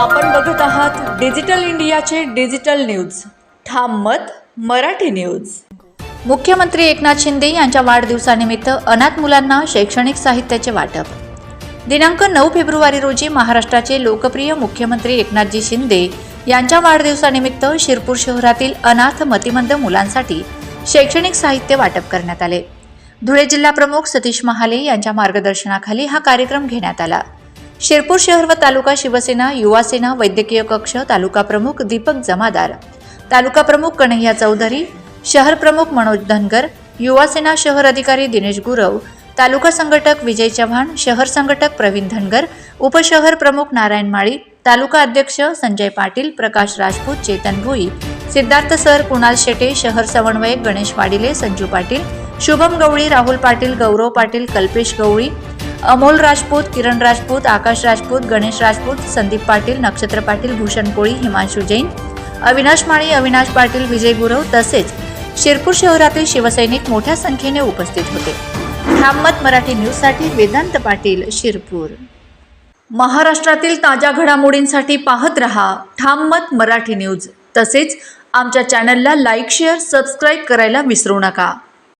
आपण बघत आहात डिजिटल इंडियाचे डिजिटल न्यूज. ठाम मत मराठी न्यूज. मुख्यमंत्री एकनाथ शिंदे यांच्या वाढदिवसानिमित्त अनाथ मुलांना शैक्षणिक साहित्याचे वाटप. दिनांक नऊ फेब्रुवारी रोजी महाराष्ट्राचे लोकप्रिय मुख्यमंत्री एकनाथजी शिंदे यांच्या वाढदिवसानिमित्त शिरपूर शहरातील अनाथ मतिमंद मुलांसाठी शैक्षणिक साहित्य वाटप करण्यात आले. धुळे जिल्हा प्रमुख सतीश महाले यांच्या मार्गदर्शनाखाली हा कार्यक्रम घेण्यात आला. शिरपूर शहर व तालुका शिवसेना युवासेना वैद्यकीय कक्ष तालुका प्रमुख दीपक जमादार. तालुका प्रमुख कन्हैया चौधरी शहर प्रमुख मनोज धनगर युवासेना शहर अधिकारी दिनेश गुरव तालुका संघटक विजय चव्हाण शहर संघटक प्रवीण धनगर उपशहर प्रमुख नारायण माळी तालुका अध्यक्ष संजय पाटील प्रकाश राजपूत चेतन भुई सिद्धार्थ सर कुणाल शेटे शहर समन्वयक गणेश वाडिले संजू पाटील शुभम गवळी राहुल पाटील गौरव पाटील कल्पेश गवळी अमोल राजपूत किरण राजपूत आकाश राजपूत गणेश राजपूत संदीप पाटील नक्षत्र पाटील भूषण कोळी हिमांशू जैन अविनाश माळी अविनाश पाटील विजय गुरव तसेच शिरपूर शहरातील शिवसैनिक मोठ्या संख्येने उपस्थित होते. ठाममत मराठी न्यूजसाठी वेदांत पाटील शिरपूर. महाराष्ट्रातील ताज्या घडामोडींसाठी पाहत रहा ठाम मत मराठी न्यूज तसेच आमच्या चॅनलला लाईक शेअर सबस्क्राईब करायला विसरू नका.